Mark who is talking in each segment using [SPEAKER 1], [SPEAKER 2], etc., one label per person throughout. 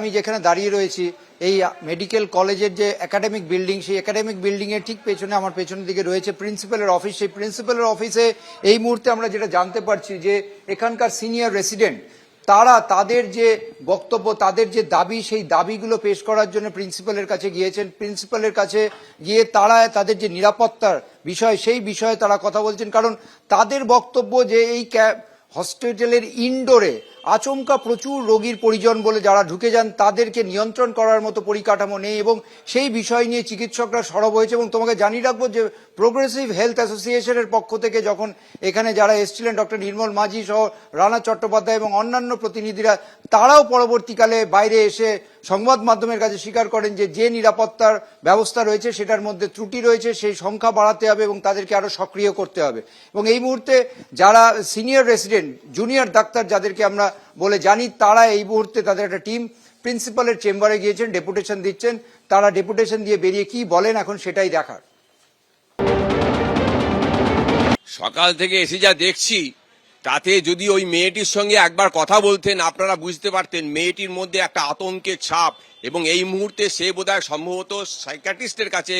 [SPEAKER 1] আমি যেখানে দাঁড়িয়ে রয়েছি, এই মেডিকেল কলেজের যে একাডেমিক বিল্ডিং সেই একাডেমিক বিল্ডিং এর ঠিক পেছনে, আমার পেছনের দিকে রয়েছে প্রিন্সিপালের অফিস সেই প্রিন্সিপালের অফিসে এই মুহূর্তে আমরা যেটা জানতে পারছি যে, এখানকার সিনিয়র রেসিডেন্ট তারা তাদের যে বক্তব্য, তাদের যে দাবি, সেই দাবিগুলো পেশ করার জন্য প্রিন্সিপালের কাছে গিয়েছেন। প্রিন্সিপালের কাছে গিয়ে তারা তাদের যে নিরাপত্তার বিষয়, সেই বিষয়ে তারা কথা বলছেন। কারণ তাদের বক্তব্য যে এই হসপিটালের ইনডোরে আচমকা প্রচুর রোগীর পরিজন বলে যারা ঢুকে যান, তাদেরকে নিয়ন্ত্রণ করার মতো পরিকাঠামো নেই এবং সেই বিষয় নিয়ে চিকিৎসকরা সরব হয়েছে এবং তোমাকে জানিয়ে রাখব যে প্রোগ্রেসিভ হেলথ অ্যাসোসিয়েশনের পক্ষ থেকে যখন এখানে যারা এসেছিলেন, ডক্টর নির্মল মাঝি সহ রানা চট্টোপাধ্যায় এবং অন্যান্য প্রতিনিধিরা, তারাও পরবর্তীকালে বাইরে এসে সংবাদ মাধ্যমের কাছে স্বীকার করেন যে যে নিরাপত্তার ব্যবস্থা রয়েছে সেটার মধ্যে ত্রুটি রয়েছে, সেই সংখ্যা বাড়াতে হবে এবং তাদেরকে আরও সক্রিয় করতে হবে। এবং এই মুহূর্তে যারা সিনিয়র রেসিডেন্ট জুনিয়র ডাক্তার যাদেরকে আমরা বলে জানি তারা এই মুহূর্তে তাদের একটা টিম প্রিন্সিপালের চেম্বারে গিয়েছেন, ডেপুটেশন দিচ্ছেন। তারা ডেপুটেশন দিয়ে বেরিয়ে কি বলেন এখন সেটাই দেখার।
[SPEAKER 2] সকাল থেকে এসে যা দেখছি, তাতে যদি ওই মেয়েটির সঙ্গে একবার কথা বলতেন, আপনারা বুঝতে পারতেন মেয়েটির মধ্যে একটা আতঙ্কের ছাপ এবং এই মুহূর্তে সে বোধহয় সম্ভবত সাইকাটিস্টের কাছে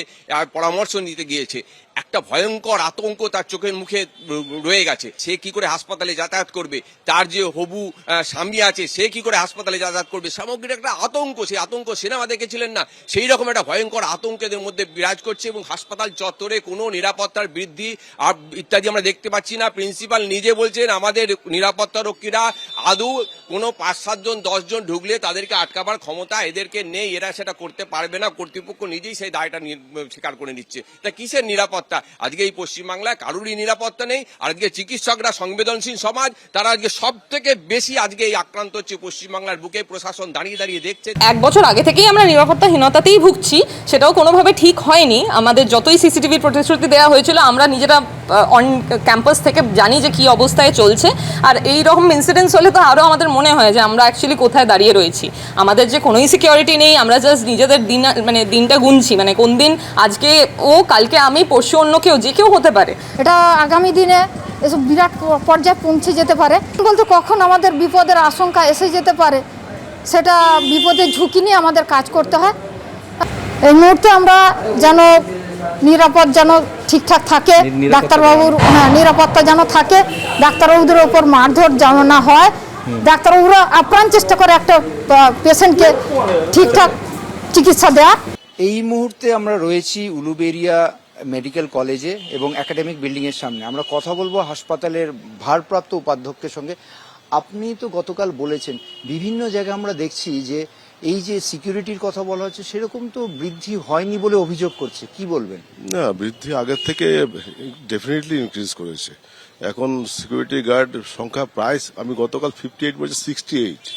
[SPEAKER 2] পরামর্শ নিতে গিয়েছে। একটা ভয়ঙ্কর আতঙ্ক তার চোখের মুখে রয়ে গেছে। সে কি করে হাসপাতালে যাতায়াত করবে? তার যে হবু স্বামী আছে, সে কি করে হাসপাতালে যাতায়াত করবে? সামগ্রিক একটা আতঙ্ক, সেই আতঙ্ক সিনেমা দেখেছিলেন না? সেই রকম একটা ভয়ঙ্কর আতঙ্ক এদের মধ্যে বিরাজ করছে এবং হাসপাতাল চত্বরে কোনো নিরাপত্তার বৃদ্ধি আর ইত্যাদি আমরা দেখতে পাচ্ছি না। প্রিন্সিপাল নিজে বলছেন, আমাদের নিরাপত্তা রক্ষীরা আদৌ কোনো পাঁচ সাতজন দশজন ঢুকলে তাদেরকে আটকাবার ক্ষমতা এদেরকে নেই। এরা সেটা করতে পারবে না। কর্তৃপক্ষ নিজেই সেই দায়টা স্বীকার করে নিচ্ছে। তা কিসের নিরাপত্তা? আজকে এই পশ্চিমবাংলায় কারুরই নিরাপত্তা নেই। আর আজকে চিকিৎসকরা সংবেদনশীল সমাজ, তারা আজকে সব থেকে বেশি আজকে এই আক্রান্ত হচ্ছে পশ্চিমবাংলার বুকে। প্রশাসন দাঁড়িয়ে দাঁড়িয়ে দেখছে।
[SPEAKER 3] এক বছর আগে থেকেই আমরা নিরাপত্তাহীনতাতেই ভুগছি। সেটাও কোনোভাবে ঠিক হয়নি। আমাদের যতই সিসিটিভির প্রতিশ্রুতি দেওয়া হয়েছিল, আমরা নিজেরা অন ক্যাম্পাস থেকে জানি যে কি অবস্থায় চলছে। আর এই রকম ইনসিডেন্টস হলে তো আরও আমাদের মনে হয় যে আমরা অ্যাকচুয়ালি কোথায় দাঁড়িয়ে রয়েছি। আমাদের যে কোনোই সিকিউরিটি নেই, আমরা জাস্ট নিজেদের দিন মানে দিনটা গুনছি। মানে কোন দিন আজকে ও, কালকে আমি, পরশু অন্য কেউ, যে কেউ হতে পারে।
[SPEAKER 4] এটা আগামী দিনে এসব বিরাট পর্যায়ে পৌঁছে যেতে পারে। বলতে কখন আমাদের বিপদের আশঙ্কা এসে যেতে পারে, সেটা বিপদের ঝুঁকি নিয়ে আমাদের কাজ করতে হয়। এই মুহূর্তে আমরা যেন নিরাপদ যেন ঠিকঠাক থাকে ডাক্তারবাবুর হ্যাঁ নিরাপত্তা যেন থাকে ডাক্তারবাবুদের ওপর মারধর যেন না হয়। ডাক্তারবাবুরা আপ্রাণ চেষ্টা করে একটা পেশেন্টকে ঠিকঠাক চিকিৎসা দেওয়ার।
[SPEAKER 1] এই মুহূর্তে আমরা রয়েছি উলুবেরিয়া মেডিকেল কলেজে এবং একাডেমিক বিল্ডিং এর সামনে। আমরা কথা বলব হাসপাতালের ভারপ্রাপ্ত উপাধ্যক্ষের সঙ্গে। আপনি তো গতকাল বলেছেন বিভিন্ন জায়গায় আমরা দেখছি যে এই যে সিকিউরিটির কথা বলা হচ্ছে, সেরকম তো বৃদ্ধি হয়নি বলে অভিযোগ করছে। কি বলবেন?
[SPEAKER 5] না, বৃদ্ধি আগের থেকে ডেফিনেটলি ইনক্রিজ করেছে। এখন সিকিউরিটি গার্ড সংখ্যা প্রায়, আমি গতকাল ফিফটি এইট বলছে সিক্সটি এইট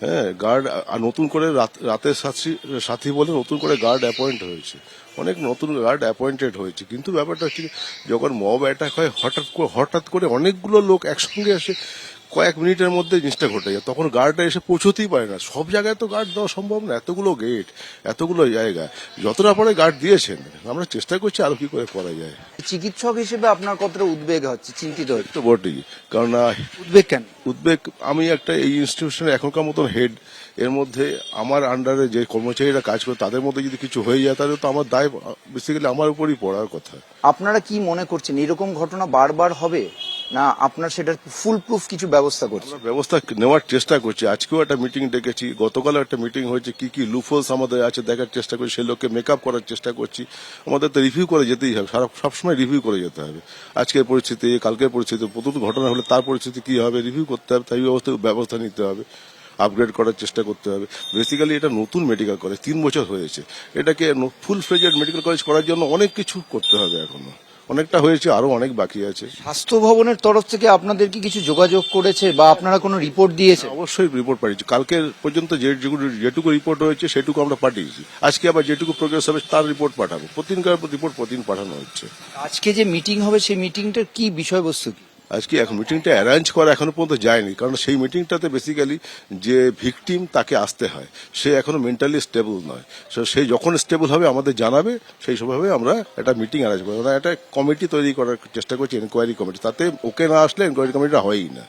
[SPEAKER 5] হ্যাঁ গার্ড আর নতুন করে রাত- রাতের সাথী সাথী বলে নতুন করে গার্ড অ্যাপয়েন্ট হয়েছে। অনেক নতুন গার্ড অ্যাপয়েন্টেড হয়েছে। কিন্তু ব্যাপারটা হচ্ছে যখন মব অ্যাটাক হয়, হঠাৎ করে হঠাৎ করে অনেকগুলো লোক একসঙ্গে এসে কয়েক মিনিটের মধ্যে জিনিসটা ঘটে যায়। তখন গার্ডটা এসে পৌঁছতেই পারে না। সব জায়গায় তো গার্ড দেওয়া সম্ভব না। এতগুলো গেট এতগুলো জায়গা। যতটা পরে গার্ড দিয়েছেন। আমরা চেষ্টা করছি আরও কি করে করা যায়।
[SPEAKER 1] চিকিৎসক হিসেবে আপনার কতটা উদ্বেগ হচ্ছে? চিন্তিত হচ্ছে।
[SPEAKER 5] তো বটেই। কারণ
[SPEAKER 1] উদ্বেগ কেন?
[SPEAKER 5] উদ্বেগ আমি একটা এই ইনস্টিটিউশনের এখনকার মতন হেড এর মধ্যে আমার আন্ডারে যে কর্মচারীরা কাজ করে তাদের মধ্যে যদি কিছু হয়ে যায় তাহলে তো আমার দায় বেসিক্যালি আমার উপরই পড়ার কথা।
[SPEAKER 1] আপনারা কি মনে করছেন? এরকম ঘটনা বারবার হবে? না, আপনার সেটার ফুল প্রুফ কিছু ব্যবস্থা করছে।
[SPEAKER 5] ব্যবস্থা নেওয়ার চেষ্টা করছি। আজকেও একটা মিটিং ডেকেছি, গতকালও একটা মিটিং হয়েছে, কি কি লুফলস আমাদের আছে দেখার চেষ্টা করছি, সেই লোককে মেকআপ করার চেষ্টা করছি। আমাদের তো রিভিউ করে যেতেই হবে, সারা সবসময় রিভিউ করে যেতে হবে। আজকের পরিস্থিতি, কালকের পরিস্থিতি প্রথম ঘটনা হলে তার পরিস্থিতি কি হবে রিভিউ করতে হবে, তাই ব্যবস্থা ব্যবস্থা নিতে হবে আপগ্রেড করার চেষ্টা করতে হবে। বেসিক্যালি এটা নতুন মেডিকেল কলেজ তিন বছর হয়েছে। এটাকে ফুল ফ্লেজেড মেডিকেল কলেজ করার জন্য অনেক কিছু করতে হবে এখনও। অনেকটা হয়েছে আরও অনেক বাকি আছে।
[SPEAKER 1] স্বাস্থ্য ভবনের তরফ থেকে আপনাদের কি কিছু যোগাযোগ করেছে বা আপনারা কোনো রিপোর্ট দিয়েছে?
[SPEAKER 5] অবশ্যই রিপোর্ট পাঠিয়েছি। কালকে পর্যন্ত যে যেটুকু রিপোর্ট হয়েছে সেটুকু আমরা পাঠিয়েছি। আজকে আবার যেটুকু প্রোগ্রেস হবে তার রিপোর্ট পাঠাবো। প্রতিদিনকার রিপোর্ট প্রতিদিন পাঠানো হচ্ছে।
[SPEAKER 1] আজকে যে মিটিং হবে সেই মিটিংটার কি বিষয়বস্তু কি?
[SPEAKER 5] আজকে এখন মিটিংটা অ্যারেঞ্জ করা এখনও পর্যন্ত যায়নি, কারণ সেই মিটিংটাতে বেসিক্যালি যে ভিকটিম তাকে আসতে হয়, সে এখনও মেন্টালি স্টেবল নয়। সো সে যখন স্টেবল হবে, আমাদের জানাবে, সেই সবভাবে আমরা একটা মিটিং অ্যারেঞ্জ করব। আমরা একটা কমিটি তৈরি করার চেষ্টা করছি এনকোয়ারি কমিটি তাতে ওকে না আসলে এনকোয়ারি কমিটিটা হয়ই না।